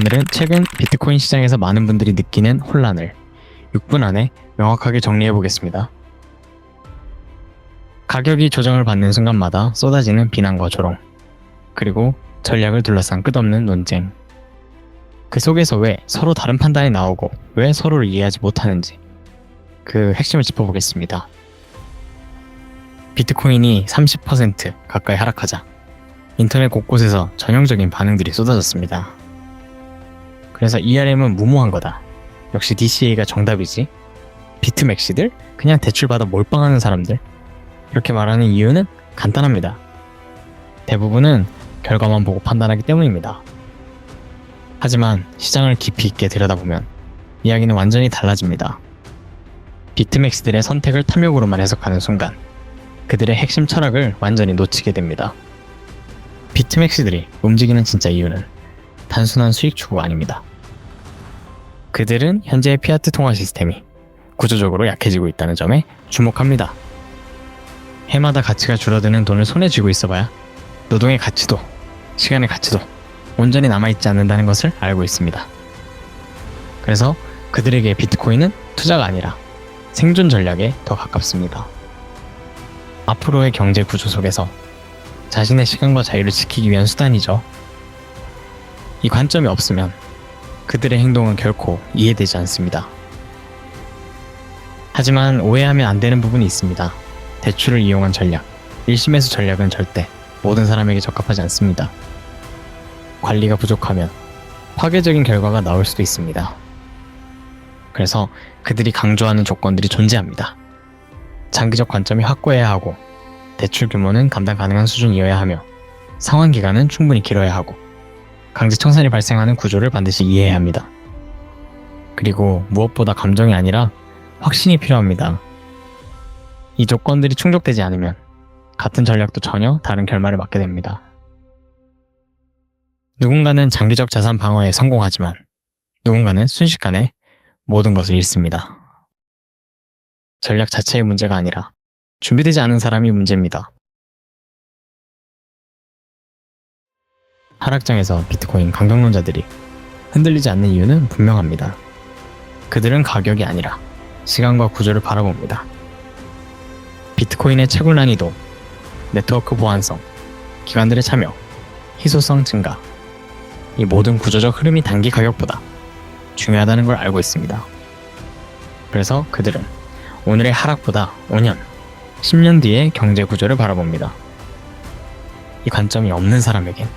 오늘은 최근 비트코인 시장에서 많은 분들이 느끼는 혼란을 6분 안에 명확하게 정리해 보겠습니다. 가격이 조정을 받는 순간마다 쏟아지는 비난과 조롱, 그리고 전략을 둘러싼 끝없는 논쟁. 그 속에서 왜 서로 다른 판단이 나오고 왜 서로를 이해하지 못하는지 그 핵심을 짚어보겠습니다. 비트코인이 30% 가까이 하락하자 인터넷 곳곳에서 전형적인 반응들이 쏟아졌습니다. 그래서 ERM은 무모한 거다. 역시 DCA가 정답이지. 비트맥시들? 그냥 대출받아 몰빵하는 사람들? 이렇게 말하는 이유는 간단합니다. 대부분은 결과만 보고 판단하기 때문입니다. 하지만 시장을 깊이 있게 들여다보면 이야기는 완전히 달라집니다. 비트맥스들의 선택을 탐욕으로만 해석하는 순간 그들의 핵심 철학을 완전히 놓치게 됩니다. 비트맥스들이 움직이는 진짜 이유는 단순한 수익 추구가 아닙니다. 그들은 현재의 피아트 통화 시스템이 구조적으로 약해지고 있다는 점에 주목합니다. 해마다 가치가 줄어드는 돈을 손에 쥐고 있어봐야 노동의 가치도 시간의 가치도 온전히 남아있지 않는다는 것을 알고 있습니다. 그래서 그들에게 비트코인은 투자가 아니라 생존 전략에 더 가깝습니다. 앞으로의 경제 구조 속에서 자신의 시간과 자유를 지키기 위한 수단이죠. 이 관점이 없으면 그들의 행동은 결코 이해되지 않습니다. 하지만 오해하면 안 되는 부분이 있습니다. 대출을 이용한 전략, 일심에서 전략은 절대 모든 사람에게 적합하지 않습니다. 관리가 부족하면 파괴적인 결과가 나올 수도 있습니다. 그래서 그들이 강조하는 조건들이 존재합니다. 장기적 관점이 확고해야 하고 대출 규모는 감당 가능한 수준이어야 하며 상환 기간은 충분히 길어야 하고 강제 청산이 발생하는 구조를 반드시 이해해야 합니다. 그리고 무엇보다 감정이 아니라 확신이 필요합니다. 이 조건들이 충족되지 않으면 같은 전략도 전혀 다른 결말을 맞게 됩니다. 누군가는 장기적 자산 방어에 성공하지만 누군가는 순식간에 모든 것을 잃습니다. 전략 자체의 문제가 아니라 준비되지 않은 사람이 문제입니다. 하락장에서 비트코인 강경론자들이 흔들리지 않는 이유는 분명합니다. 그들은 가격이 아니라 시간과 구조를 바라봅니다. 비트코인의 채굴 난이도, 네트워크 보안성, 기관들의 참여, 희소성 증가, 이 모든 구조적 흐름이 단기 가격보다 중요하다는 걸 알고 있습니다. 그래서 그들은 오늘의 하락보다 5년, 10년 뒤의 경제 구조를 바라봅니다. 이 관점이 없는 사람에겐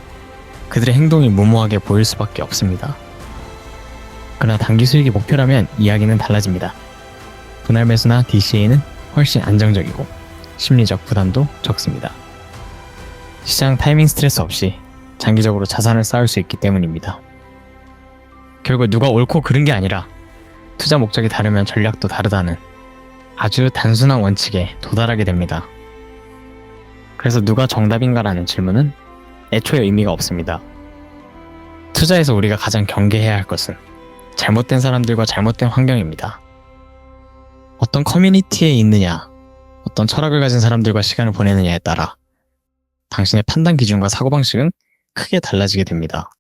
그들의 행동이 무모하게 보일 수밖에 없습니다. 그러나 단기 수익이 목표라면 이야기는 달라집니다. 분할 매수나 DCA는 훨씬 안정적이고 심리적 부담도 적습니다. 시장 타이밍 스트레스 없이 장기적으로 자산을 쌓을 수 있기 때문입니다. 결국 누가 옳고 그른 게 아니라 투자 목적이 다르면 전략도 다르다는 아주 단순한 원칙에 도달하게 됩니다. 그래서 누가 정답인가라는 질문은 애초에 의미가 없습니다. 투자에서 우리가 가장 경계해야 할 것은 잘못된 사람들과 잘못된 환경입니다. 어떤 커뮤니티에 있느냐, 어떤 철학을 가진 사람들과 시간을 보내느냐에 따라 당신의 판단 기준과 사고방식은 크게 달라지게 됩니다.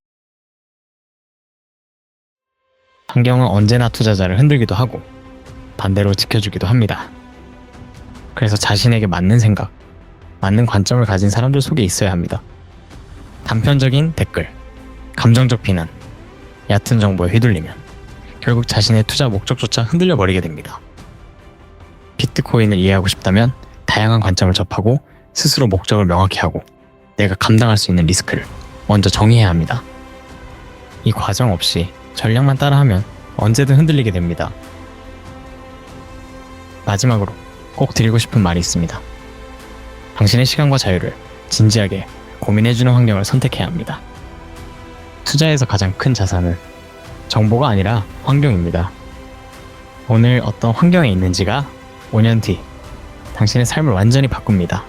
환경은 언제나 투자자를 흔들기도 하고 반대로 지켜주기도 합니다. 그래서 자신에게 맞는 생각, 맞는 관점을 가진 사람들 속에 있어야 합니다. 단편적인 댓글, 감정적 비난, 얕은 정보에 휘둘리면 결국 자신의 투자 목적조차 흔들려 버리게 됩니다. 비트코인을 이해하고 싶다면 다양한 관점을 접하고 스스로 목적을 명확히 하고 내가 감당할 수 있는 리스크를 먼저 정의해야 합니다. 이 과정 없이 전략만 따라하면 언제든 흔들리게 됩니다. 마지막으로 꼭 드리고 싶은 말이 있습니다. 당신의 시간과 자유를 진지하게 고민해주는 환경을 선택해야 합니다. 투자에서 가장 큰 자산은 정보가 아니라 환경입니다. 오늘 어떤 환경에 있는지가 5년 뒤 당신의 삶을 완전히 바꿉니다.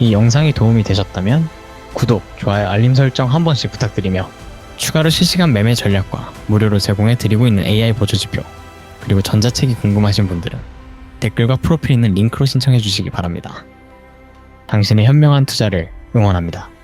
이 영상이 도움이 되셨다면 구독, 좋아요, 알림 설정 한 번씩 부탁드리며 추가로 실시간 매매 전략과 무료로 제공해 드리고 있는 AI 보조 지표 그리고 전자책이 궁금하신 분들은 댓글과 프로필 있는 링크로 신청해 주시기 바랍니다. 당신의 현명한 투자를 응원합니다.